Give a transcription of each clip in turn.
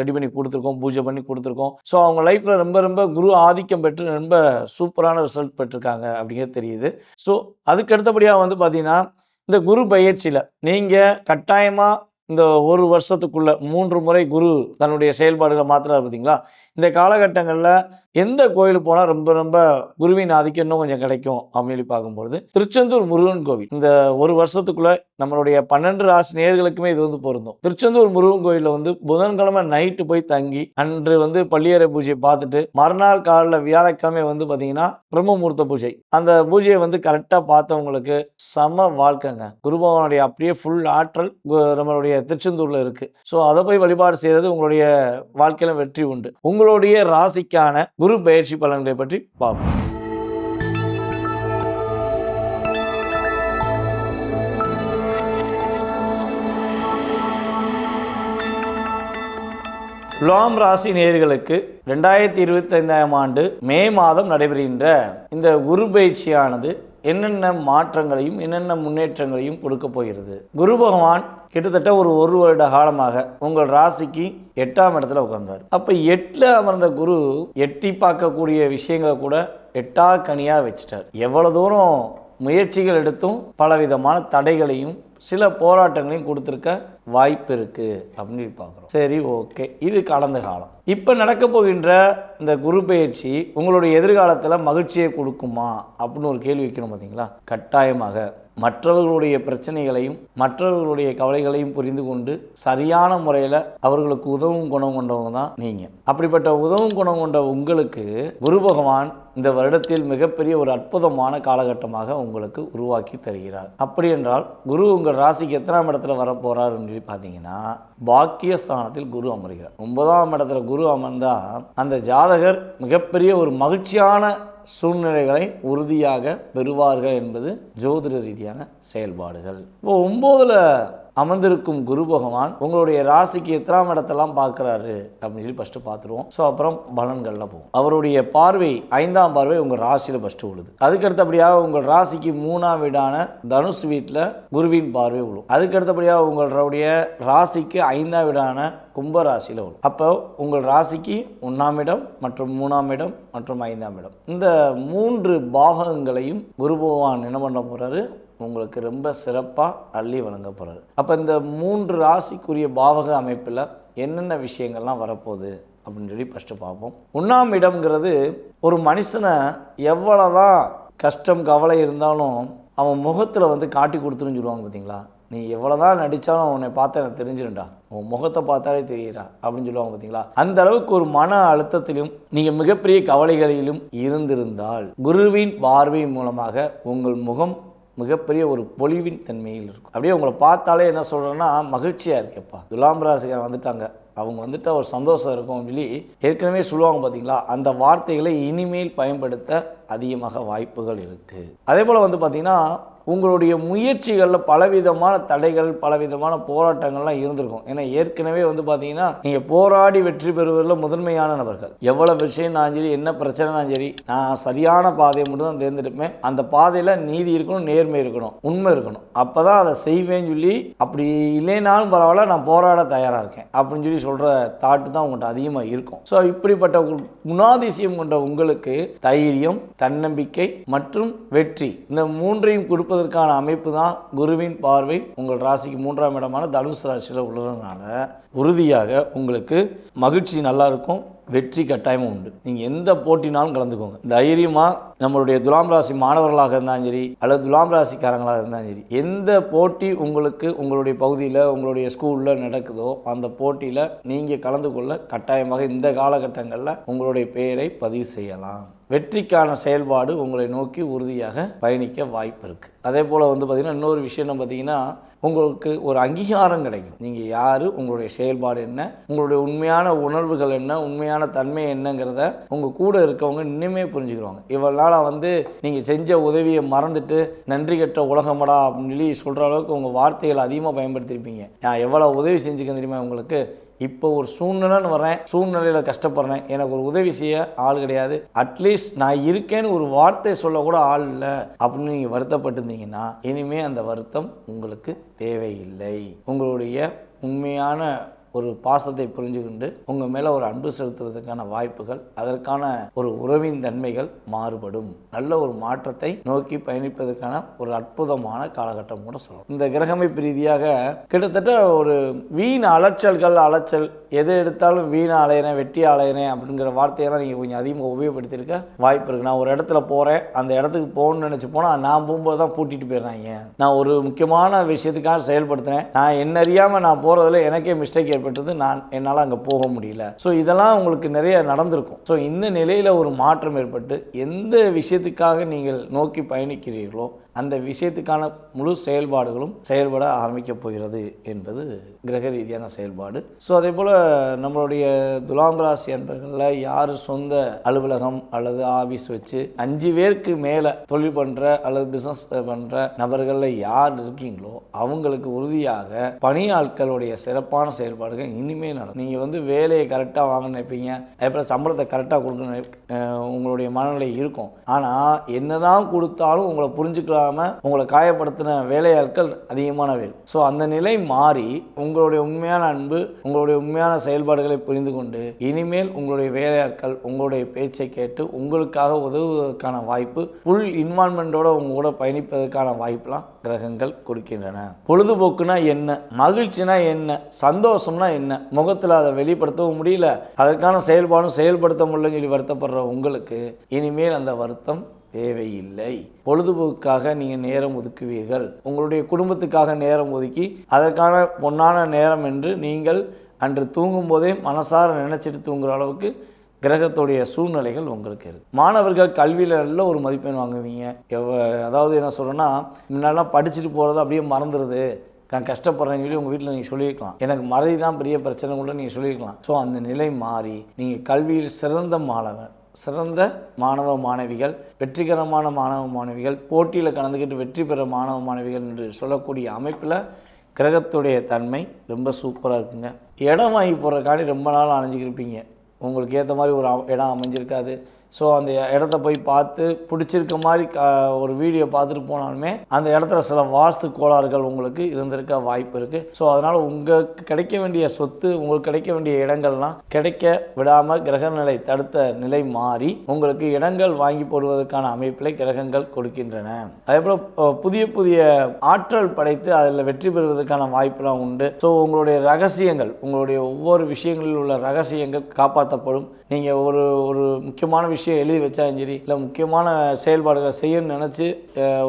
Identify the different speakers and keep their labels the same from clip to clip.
Speaker 1: Ready பண்ணி கொடுத்துருக்கோம் பூஜை பண்ணி கொடுத்துருக்கோம். ஸோ அவங்க லைஃப்பில் ரொம்ப ரொம்ப குரு ஆதிக்கம் பெற்று ரொம்ப சூப்பரான ரிசல்ட் பெற்றிருக்காங்க அப்படிங்கிறது தெரியுது. ஸோ அதுக்கு அடுத்தபடியாக வந்து பார்த்தீங்கன்னா இந்த குரு பயிற்சியில் நீங்கள் கட்டாயமாக இந்த ஒரு வருஷத்துக்குள்ள மூன்று முறை குரு தன்னுடைய செயல்பாடுகளை மாத்திராரு பார்த்தீங்களா? இந்த காலகட்டங்களில் எந்த கோயிலுக்கு போனால் ரொம்ப ரொம்ப குருவின் ஆதிக்கம் இன்னும் கொஞ்சம் கிடைக்கும் அப்படின்னு பார்க்கும்பொழுது திருச்செந்தூர் முருகன் கோவில். இந்த ஒரு வருஷத்துக்குள்ள நம்மளுடைய பன்னெண்டு ராசி நேர்களுக்குமே இது வந்து பொருந்தும். திருச்செந்தூர் முருகன் கோயிலில் வந்து புதன்கிழமை நைட்டு போய் தங்கி அன்று வந்து பள்ளியறை பூஜையை பார்த்துட்டு மறுநாள் காலில் வியாழக்கிழமை வந்து பார்த்தீங்கன்னா பிரம்மமூர்த்த பூஜை. அந்த பூஜையை வந்து கரெக்டாக பார்த்தவங்களுக்கு சம வாழ்க்கைங்க. குருபவனுடைய அப்படியே ஃபுல் ஆற்றல் கு- நம்மளுடைய திருச்செந்தூரில் இருக்குது ஸோ அதை போய் வழிபாடு செய்கிறது உங்களுடைய வாழ்க்கையில வெற்றி உண்டு. உங்களுடைய ராசிக்கான குரு பயிற்சி பலன்களை பற்றி பார்ப்போம். துலாம் ராசி நேர்களுக்கு ரெண்டாயிரத்தி இருபத்தைந்தாம் ஆண்டு மே மாதம் நடைபெறுகின்ற இந்த குரு பயிற்சியானது என்னென்ன மாற்றங்களையும் என்னென்ன முன்னேற்றங்களையும் கொடுக்க போகிறது? குரு பகவான் கிட்டத்தட்ட ஒரு ஒரு வருட காலமாக உங்கள் ராசிக்கு எட்டாம் இடத்துல உட்கார்ந்தார். அப்போ எட்டில் அமர்ந்த குரு எட்டி பார்க்கக்கூடிய விஷயங்களை கூட எட்டா கனியாக வச்சுட்டார். எவ்வளோ தூரம் முயற்சிகள் எடுத்தும் பலவிதமான தடைகளையும் சில போராட்டங்களையும் கொடுத்துருக்க வாய்ப்பு இருக்கு அப்படின்னு பார்க்குறோம். சரி ஓகே. இது கடந்த காலம். இப்போ நடக்க போகின்ற இந்த குரு பயிற்சி உங்களுடைய எதிர்காலத்தில் மகிழ்ச்சியை கொடுக்குமா அப்படின்னு ஒரு கேள்வி வைக்கணும் பார்த்தீங்களா கட்டாயமாக. மற்றவர்களுடைய பிரச்சனைகளையும் மற்றவர்களுடைய கவலைகளையும் புரிந்து கொண்டு சரியான முறையில் அவர்களுக்கு உதவும் குணம் கொண்டவங்க தான் நீங்கள் அப்படிப்பட்ட உதவும் குணம் கொண்ட உங்களுக்கு குரு பகவான் இந்த வருடத்தில் மிகப்பெரிய ஒரு அற்புதமான காலகட்டமாக உங்களுக்கு உருவாக்கி தருகிறார். அப்படி என்றால் குரு உங்கள் ராசிக்கு எத்தனாம் இடத்துல வரப்போகிறார் சொல்லி பார்த்தீங்கன்னா பாக்கியஸ்தானத்தில் குரு அமர்கிறார். ஒன்பதாம் இடத்துல குரு அமர்ந்தால் அந்த ஜாதகர் மிகப்பெரிய ஒரு மகிழ்ச்சியான சூழ்நிலைகளை உறுதியாக பெறுவார்கள் என்பது ஜோதிட ரீதியான செயல்பாடுகள். இப்போ ஒம்போதில் அமர்ந்திருக்கும் குரு பகவான் உங்களுடைய ராசிக்கு எத்தனாம் இடத்தெல்லாம் பார்க்குறாரு அப்படின்னு சொல்லி ஃபஸ்ட்டு பார்த்துருவோம். ஸோ அப்புறம் பலன்களில் போகும் அவருடைய பார்வை ஐந்தாம் பார்வை உங்கள் ராசியில் ஃபஸ்ட்டு விழுது அதுக்கு அடுத்தபடியாக உங்கள் ராசிக்கு மூணாம் வீடான தனுஷ் வீட்டில் குருவின் பார்வை விழும் அதுக்கு அடுத்தபடியாக உங்களுடைய ராசிக்கு ஐந்தாம் வீடான கும்பராசியில் வரும். அப்போ உங்கள் ராசிக்கு ஒன்றாம் இடம் மற்றும் மூணாம் இடம் மற்றும் ஐந்தாம் இடம். இந்த மூன்று பாகங்களையும் குரு பகவான் என்ன பண்ண போகிறாரு உங்களுக்கு ரொம்ப சிறப்பாக அள்ளி வழங்க போகிறாரு அப்போ இந்த மூன்று ராசிக்குரிய பாவக அமைப்பில் என்னென்ன விஷயங்கள்லாம் வரப்போகுது? அப்படின்னு சொல்லி ஃபஸ்ட்டு பார்ப்போம். ஒன்றாம் இடம்ங்கிறது ஒரு மனுஷனை எவ்வளோதான் கஷ்டம் கவலை இருந்தாலும் அவன் முகத்தில் வந்து காட்டி கொடுத்துருன்னு சொல்லுவாங்க பார்த்தீங்களா நீ எவ்வளோதான் நடித்தாலும் உன்னை பார்த்து எனக்கு தெரிஞ்சிருண்டா உன் முகத்தை பார்த்தாலே தெரியுறா அப்படின்னு சொல்லுவாங்க பார்த்தீங்களா அந்த அளவுக்கு ஒரு மன அழுத்தத்திலும் நீங்கள் மிகப்பெரிய கவலைகளிலும் இருந்திருந்தால் குருவின் பார்வை மூலமாக உங்கள் முகம் மிகப்பெரிய ஒரு பொலிவின் தன்மையில் இருக்கும். அப்படியே உங்களை பார்த்தாலே என்ன சொல்கிறேன்னா மகிழ்ச்சியாக இருக்கேப்பா. துலாம் ராசிக்காரன் வந்துட்டாங்க. அவங்க வந்துட்டு ஒரு சந்தோஷம் இருக்கும் சொல்லி ஏற்கனவே சொல்லுவாங்க பார்த்தீங்களா அந்த வார்த்தைகளை இனிமேல் பயன்படுத்த அதிகமாக வாய்ப்புகள் இருக்குது அதே போல் வந்து பார்த்திங்கன்னா உங்களுடைய முயற்சிகளில் பலவிதமான தடைகள் பலவிதமான போராட்டங்கள்லாம் இருந்திருக்கும். ஏன்னா ஏற்கனவே வந்து பார்த்தீங்கன்னா நீங்கள் போராடி வெற்றி பெறுவதில் முதன்மையான நபர்கள். எவ்வளோ விஷயம்னாலும் சரி என்ன பிரச்சனைனாலும் சரி நான் சரியான பாதையை மட்டும் தான் தேர்ந்தெடுப்பேன். அந்த பாதையில் நீதி இருக்கணும் நேர்மை இருக்கணும் உண்மை இருக்கணும். அப்போ தான் அதை செய்வேன்னு சொல்லி அப்படி இல்லைனாலும் பரவாயில்ல நான் போராட தயாராக இருக்கேன். அப்படின்னு சொல்லி சொல்கிற தாட்டு தான் உங்கள்கிட்ட அதிகமாக இருக்கும். ஸோ இப்படிப்பட்ட ஒரு குணாதிசயம் கொண்ட உங்களுக்கு தைரியம் தன்னம்பிக்கை மற்றும் வெற்றி இந்த மூன்றையும் இருப்பதற்கான அமைப்பு தான் குருவின் பார்வை. உங்கள் ராசிக்கு மூன்றாம் இடமான தனுசு ராசியில் உள்ளதுனால உறுதியாக உங்களுக்கு மகிழ்ச்சி நல்லா இருக்கும் வெற்றி கட்டாயமும் உண்டு. நீங்கள் எந்த போட்டினாலும் கலந்துக்கோங்க. தைரியமாக நம்மளுடைய துலாம் ராசி மாணவர்களாக இருந்தாலும் சரி அல்லது துலாம் ராசிக்காரங்களாக இருந்தாலும் சரி எந்த போட்டி உங்களுக்கு உங்களுடைய பகுதியில் உங்களுடைய ஸ்கூலில் நடக்குதோ அந்த போட்டியில் நீங்கள் கலந்து கொள்ள கட்டாயமாக இந்த காலகட்டங்களில் உங்களுடைய பெயரை பதிவு செய்யலாம். வெற்றிக்கான செயல்பாடு உங்களை நோக்கி உறுதியாக பயணிக்க வாய்ப்பு இருக்குது அதே போல் வந்து பார்த்திங்கன்னா இன்னொரு விஷயம் என்ன பார்த்தீங்கன்னா உங்களுக்கு ஒரு அங்கீகாரம் கிடைக்கும். நீங்கள் யார் உங்களுடைய செயல்பாடு என்ன உங்களுடைய உண்மையான உணர்வுகள் என்ன உண்மையான தன்மை என்னங்கிறத உங்கள் கூட இருக்கவங்க இன்னுமே புரிஞ்சுக்கிறாங்க இவ்வளோ நாளாக வந்து நீங்கள் செஞ்ச உதவியை மறந்துட்டு நன்றி கெட்ட உலகமடா அப்படின்னு சொல்லி சொல்கிற அளவுக்கு உங்கள் வார்த்தைகள் அதிகமாக பயன்படுத்தியிருப்பீங்க நான் எவ்வளோ உதவி செஞ்சுக்க தெரியுமா உங்களுக்கு? இப்போ ஒரு சூழ்நிலைன்னு வரேன் சூழ்நிலையில் கஷ்டப்படுறேன் எனக்கு ஒரு உதவி செய்ய ஆள் கிடையாது. அட்லீஸ்ட் நான் இருக்கேன்னு ஒரு வார்த்தை சொல்ல கூட ஆள் இல்லை அப்படின்னு நீங்கள் வருத்தப்பட்டிருந்தீங்கன்னா இனிமேல் அந்த வருத்தம் உங்களுக்கு தேவையில்லை. உங்களுடைய உண்மையான ஒரு பாசத்தை புரிஞ்சுக்கொண்டு உங்கள் மேலே ஒரு அன்பு செலுத்துவதற்கான வாய்ப்புகள் அதற்கான ஒரு உறவின் தன்மைகள் மாறுபடும். நல்ல ஒரு மாற்றத்தை நோக்கி பயணிப்பதற்கான ஒரு அற்புதமான காலகட்டம் கூட சொல்லலாம். இந்த கிரகமைப்பு ரீதியாக கிட்டத்தட்ட ஒரு வீண் அலைச்சல்கள் அலைச்சல் எது எடுத்தாலும் வீண அலையிறேன் வெட்டி அலையிறேன் அப்படிங்கிற வார்த்தையெல்லாம் நீங்கள் கொஞ்சம் அதிகமாக உபயோகப்படுத்தியிருக்க வாய்ப்பு இருக்குது நான் ஒரு இடத்துல போகிறேன் அந்த இடத்துக்கு போகணும்னு நினச்சி போனால் நான் போகும்போது தான் பூட்டிட்டு போயிடுறாங்க. நான் ஒரு முக்கியமான விஷயத்துக்காக செயல்படுத்துகிறேன் நான் என்ன அறியாமல் நான் போகிறதுல எனக்கே மிஸ்டேக் செய்யப்பட்டது நான் என்னால் அங்கே போக முடியல. ஸோ இதெல்லாம் உங்களுக்கு நிறைய நடந்திருக்கும். ஸோ இந்த நிலையில் ஒரு மாற்றம் ஏற்பட்டு எந்த விஷயத்துக்காக நீங்கள் நோக்கி பயணிக்கிறீர்களோ அந்த விஷயத்துக்கான முழு செயல்பாடுகளும் செயல்பட ஆரம்பிக்க போகிறது என்பது கிரக ரீதியான செயல்பாடு. ஸோ அதே போல் நம்மளுடைய துலாம் ராசி என்பர்களில் யார் சொந்த அலுவலகம் அல்லது ஆஃபீஸ் வச்சு அஞ்சு பேருக்கு மேலே தொழில் பண்ணுற அல்லது பிஸ்னஸ் பண்ணுற நபர்களில் யார் இருக்கீங்களோ அவங்களுக்கு உறுதியாக பணியாட்களுடைய சிறப்பான செயல்பாடுகள் இனிமேல் நடக்கும். நீங்கள் வந்து வேலையை கரெக்டாக வாங்க நினைப்பீங்க. அதேபோல் சம்பளத்தை கரெக்டாக கொடுக்க உங்களுடைய மனநிலை இருக்கும். ஆனால் என்னதான் கொடுத்தாலும் உங்களை புரிஞ்சுக்கலாம் உங்களை காயப்படுத்தின வேலையாட்கள் அதிகமான வேலை ஸோ அந்த நிலை மாறி உங்களுடைய உண்மையான அன்பு உங்களுடைய உண்மையான செயல்பாடுகளை புரிந்து கொண்டு இனிமேல் உங்களுடைய வேலையாட்கள் உங்களுடைய பேச்சை கேட்டு உங்களுக்காக உதவுவதற்கான வாய்ப்பு ஃபுல் இன்வால்மெண்ட்டோட உங்க கூட பயணிப்பதற்கான வாய்ப்பெலாம் கிரகங்கள் கொடுக்கின்றன. பொழுதுபோக்குனா என்ன? மகிழ்ச்சினா என்ன? சந்தோஷம்னா என்ன? முகத்தில் அதை வெளிப்படுத்தவும் முடியல. அதற்கான செயல்பாடும் செயல்படுத்த முடியலன்னு சொல்லி வருத்தப்படுற உங்களுக்கு இனிமேல் அந்த வருத்தம் தேவையில்லை. பொழுதுபோக்குக்காக நீங்கள் நேரம் ஒதுக்குவீர்கள். உங்களுடைய குடும்பத்துக்காக நேரம் ஒதுக்கி அதற்கான பொன்னான நேரம் என்று நீங்கள் அன்று தூங்கும் போதே மனசார நினைச்சிட்டு தூங்குற அளவுக்கு கிரகத்துடைய சூழ்நிலைகள் உங்களுக்கு இருக்கு. மாணவர்கள் கல்வியில் நல்ல ஒரு மதிப்பெண் வாங்குவீங்க. எவ் அதாவது என்ன சொல்கிறேன்னா முன்னாடிலாம் படிச்சுட்டு போகிறது அப்படியே மறந்துடுது நான் கஷ்டப்படுறேன்னு சொல்லி உங்கள் வீட்டில் நீங்கள் சொல்லியிருக்கலாம். எனக்கு மறதி தான் பெரிய பிரச்சனை கூட நீங்கள் சொல்லியிருக்கலாம். ஸோ அந்த நிலை மாறி நீங்கள் கல்வியில் சிறந்த மாணவன் சிறந்த மாணவ மாணவிகள் வெற்றிகரமான மாணவ மாணவிகள் போட்டியில் கலந்துக்கிட்டு வெற்றி பெற மாணவ மாணவிகள் என்று சொல்லக்கூடிய அமைப்பில் கிரகத்துடைய தன்மை ரொம்ப சூப்பராக இருக்குங்க. இடம் வாங்கி போடுறதுக்காண்டி ரொம்ப நாள் அணைஞ்சிக்கிருப்பீங்க உங்களுக்கு ஏற்ற மாதிரி ஒரு அ- இடம் அமைஞ்சிருக்காது. ஸோ அந்த இடத்த போய் பார்த்து பிடிச்சிருக்க மாதிரி க ஒரு வீடியோ பார்த்துட்டு போனாலுமே அந்த இடத்துல சில வாஸ்து கோளாறுகள் உங்களுக்கு இருந்திருக்க வாய்ப்பு இருக்குது ஸோ அதனால் உங்களுக்கு கிடைக்க வேண்டிய சொத்து உங்களுக்கு கிடைக்க வேண்டிய இடங்கள்லாம் கிடைக்க விடாமல் கிரகநிலை தடுத்த நிலை மாறி உங்களுக்கு இடங்கள் வாங்கி போடுவதற்கான அமைப்பில் கிரகங்கள் கொடுக்கின்றன. அதே போல் புதிய புதிய ஆற்றல் படைத்து அதில் வெற்றி பெறுவதற்கான வாய்ப்புலாம் உண்டு. ஸோ உங்களுடைய ரகசியங்கள் உங்களுடைய ஒவ்வொரு விஷயங்களில் உள்ள ரகசியங்கள் காப்பாற்றப்படும். நீங்கள் ஒரு ஒரு முக்கியமான விஷயம் எழுதி வச்சாலும் சரி இல்லை முக்கியமான செயல்பாடுகளை செய்யணும்னு நினச்சி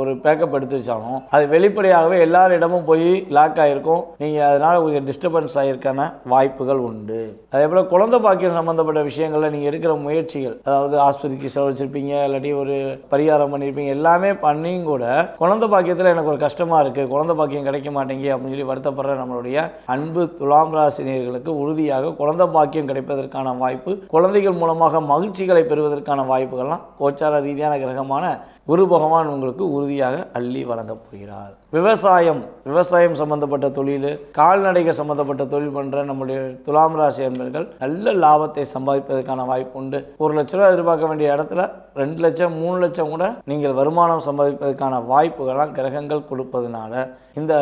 Speaker 1: ஒரு பேக்கப் எடுத்து வச்சாலும் அது வெளிப்படையாகவே எல்லாரிடமும் போய் லாக் ஆகிருக்கும் நீங்கள் அதனால் கொஞ்சம் டிஸ்டர்பன்ஸ் ஆகிருக்கான வாய்ப்புகள் உண்டு. அதே போல் குழந்தை பாக்கியம் சம்மந்தப்பட்ட விஷயங்களில் நீங்கள் எடுக்கிற முயற்சிகள் அதாவது ஆஸ்பத்திரிக்கு செலவழிச்சிருப்பீங்க இல்லாட்டி ஒரு பரிகாரம் பண்ணியிருப்பீங்க எல்லாமே பண்ணியும் கூட குழந்தை பாக்கியத்தில் எனக்கு ஒரு கஷ்டமாக இருக்குது குழந்தை பாக்கியம் கிடைக்க மாட்டேங்கி அப்படின்னு சொல்லி வருத்தப்படுற நம்மளுடைய அன்பு துலாம் ராசினியர்களுக்கு உறுதியாக குழந்தை பாக்கியம் கிடைப்பதற்கான வாய்ப்பு குழந்தை குழந்தைகள் மூலமாக மகிழ்ச்சிகளை பெறுவதற்கான வாய்ப்புகள்லாம் கோச்சார ரீதியான கிரகமான குரு பகவான் உங்களுக்கு உறுதியாக அள்ளி வழங்கப் போகிறார். விவசாயம் விவசாயம் சம்பந்தப்பட்ட தொழில் கால்நடைகள் சம்பந்தப்பட்ட தொழில் பண்ணுற நம்முடைய துலாம் ராசி அன்பர்கள் நல்ல லாபத்தை சம்பாதிப்பதற்கான வாய்ப்பு உண்டு. ஒரு லட்ச ரூபா எதிர்பார்க்க வேண்டிய இடத்துல ரெண்டு லட்சம் மூணு லட்சம் கூட நீங்கள் வருமானம் சம்பாதிப்பதற்கான வாய்ப்புகள்லாம் கிரகங்கள் கொடுப்பதனால இந்த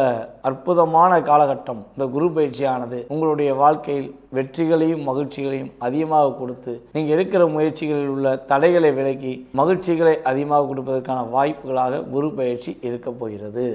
Speaker 1: அற்புதமான காலகட்டம் இந்த குரு பயிற்சியானது உங்களுடைய வாழ்க்கையில் வெற்றிகளையும் மகிழ்ச்சிகளையும் அதிகமாக கொடுத்து நீங்கள் எடுக்கிற முயற்சிகளில் உள்ள தடைகளை விலக்கி மகிழ்ச்சிகளை அதிகமாக கொடுப்பதற்கான வாய்ப்புகளாக குரு பயிற்சி இருக்கப் போகிறது.